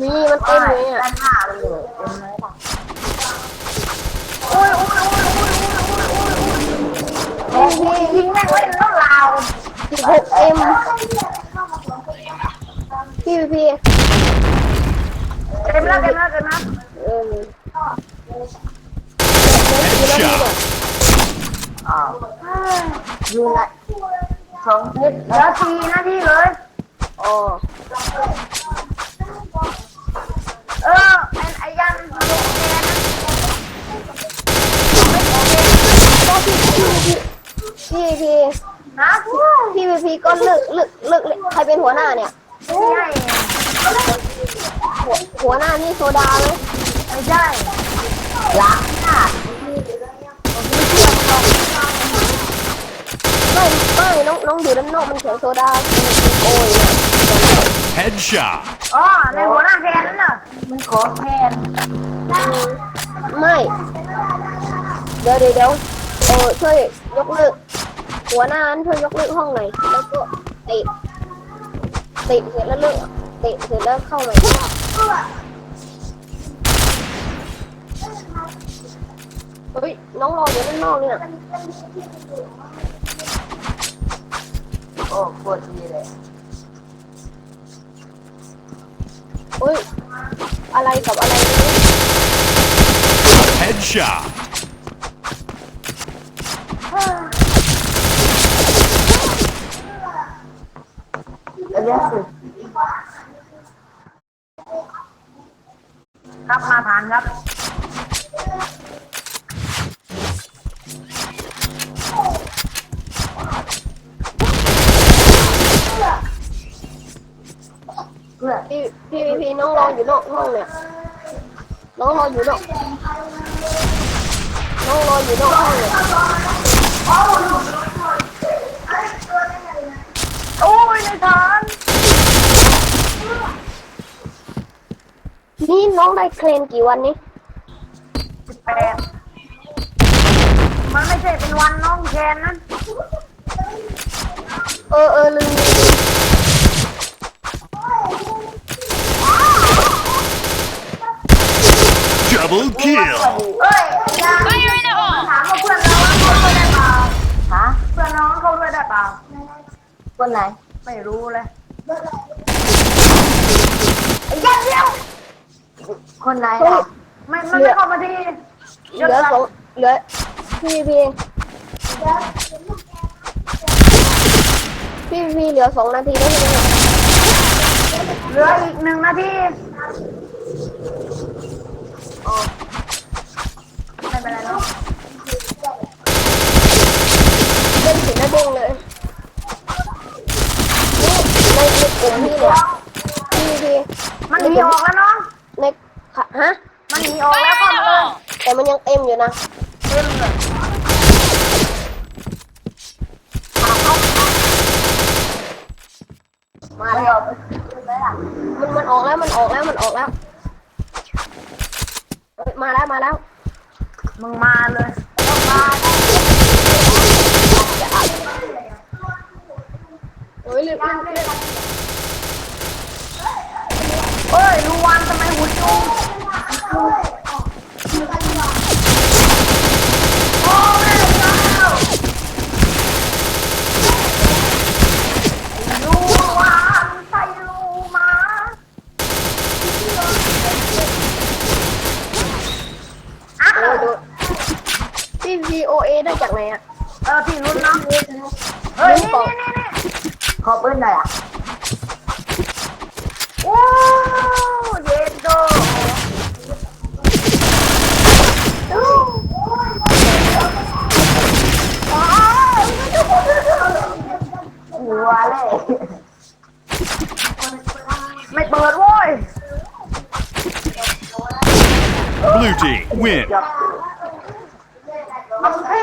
มีมันเต็มเลยเนี่ยด้านหน้ามันเลยเต็มเลยป่ะโอ้ยโอ้ยโอ้ยโอ้ยโอ้ยโอ้ยโอ้ยยิงแม่งเล่นน้องลาวสิบหกเอ็มพี่พี่เต็มแล้วเต็มแล้วเต็มแล้วเอออยู่ไหนสองเม็ดเหลือสี่นาทีเลยอ๋อเอไอ้ไอ้ยันลงแกนพี่พี่นะพี่พี่พี่ก็เลิกเลิกเลิกใครเป็นหัวหน้าเนี่ย ไม่ใช่หัวหัวหน้านี่โซดาไหมไม่ใช่ล้างหน้าไม่ไม่น้องน้องอยู่ด้านนอกมันเขียนโซดาโอ้ยเนี่ย Headshot. อ๋อในหัวหน้าแกนนั่นน่ะมันขอแทนไม่ เดี๋ยวเดี๋ยวเดี๋ยวเออช่วยยกเลิกหัวหน้านั้นช่วยยกเลิกห้องหน่อยแล้วก็เตะเตะเสร็จแล้วเลิกเตะเสร็จแล้วเข้าใหม่เฮ้ยน้องรออยู่ด้านนอกเนี่ยโอ้โคตรดีเลย เฮ้ย อะไรกับอะไรเนี่ย Headshot. เรียกสิครับมาผ่านครับ พื่อพี่พี่พี่พี่น้องรออยู่นอกห้องเนี่ยน้องรออยู่นอกน้องรออยู่นอกห้องเนี่ยโอ้ยในฐานนี่น้องได้เคลนกี่วันนี้สิบแปดมันไม่ใช่เป็นวันน้องแคนนะเออเออลืม Double kill. เอ้ยอย่าถามว่าเพื่อนน้องเขาด้วยได้เปล่าฮะเพื่อนน้องเขาด้วยได้เปล่าคนไหนไม่รู้เลยไอ้ยันเดียวคนไหนล่ะไม่มันไม่เข้ามาทีเหลือสองเหลือพี่พีพี่พีเหลือสองนาทีแล้วใช่ไหมเหลืออีกหนึ่งนาที ไม่เป็นไรเนาะเล่นถึงหน้าเด้งเลยนี่ในในกลุ่มพี่เนี่ยพี่พี่มันหนีออกแล้วเนาะในค่ะฮะ มันหนีออกแล้วก็เลยแต่มันยังเต็มอยู่นะเต็มเลยมาแล้วมันมันออกแล้วมันออกแล้วมันออกแล้ว มาแล้วมาแล้วมึงมาเลยเฮ้ยรีบรีบรีบเฮ้ยลูวานทำไมหุ่นจุงโอ้แม่เจ้าลูวานใส่ลูมา อ้าว โอ้ยดู พี่พีโอเอได้จากไหนอะเออพี่รุ่นเนาะเฮ้ยนี่นี่นี่นี่ขอเปิ้ลหน่อยอะโอ้เย็นโดหัวเลยไม่เปิดโว้ย Blue team win. เอาเท่